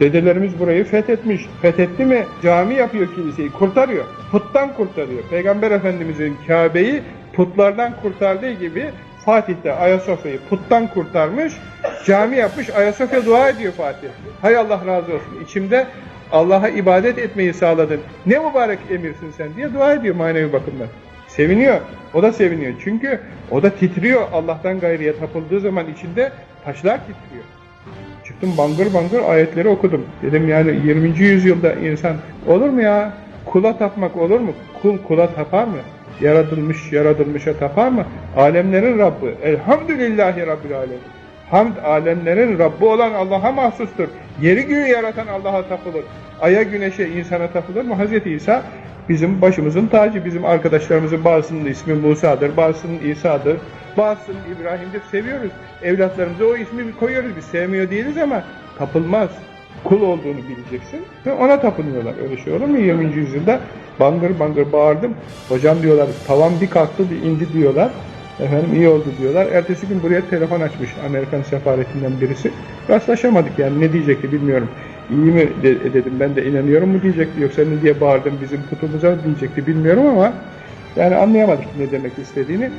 Dedelerimiz burayı fethetmiş. Fethetti mi cami yapıyor kiliseyi, kurtarıyor. Puttan kurtarıyor. Peygamber Efendimizin Kabe'yi putlardan kurtardığı gibi Fatih de Ayasofya'yı puttan kurtarmış, cami yapmış, Ayasofya dua ediyor Fatih. Hay Allah razı olsun. İçimde Allah'a ibadet etmeyi sağladın. Ne mübarek emirsin sen diye dua ediyor manevi bakımdan. Seviniyor. O da seviniyor. Çünkü o da titriyor Allah'tan gayriye tapıldığı zaman içinde taşlar titriyor. Çıktım bangır bangır ayetleri okudum. Dedim yani 20. yüzyılda insan olur mu ya? Kula tapmak olur mu? Kul kula tapar mı? Yaratılmış yaratılmışa tapar mı? Alemlerin Rabbi. Elhamdülillahi Rabbil Alemin. Hamd alemlerin Rabbi olan Allah'a mahsustur. Yeri göğü yaratan Allah'a tapılır. Aya güneşe insana tapılır mı? Hazreti İsa bizim başımızın tacı. Bizim arkadaşlarımızın bazısının ismi Musa'dır, bazısının İsa'dır, bazısının İbrahim'dir. Seviyoruz. Evlatlarımıza o ismi koyuyoruz. Biz sevmiyor değiliz ama tapılmaz. Kul olduğunu bileceksin ve ona tapınıyorlar. Öyle şey olur mu 20. yüzyılda? Bangır bangır bağırdım. Hocam diyorlar tavan bir kalktı bir indi diyorlar. Efendim iyi oldu diyorlar. Ertesi gün buraya telefon açmış Amerikan sefaretinden birisi. Rastlaşamadık yani ne diyecekti bilmiyorum. İyi mi de- dedim ben de inanıyorum mu diyecekti yoksa ne diye bağırdım bizim kutumuza diyecekti bilmiyorum ama yani anlayamadık ne demek istediğini.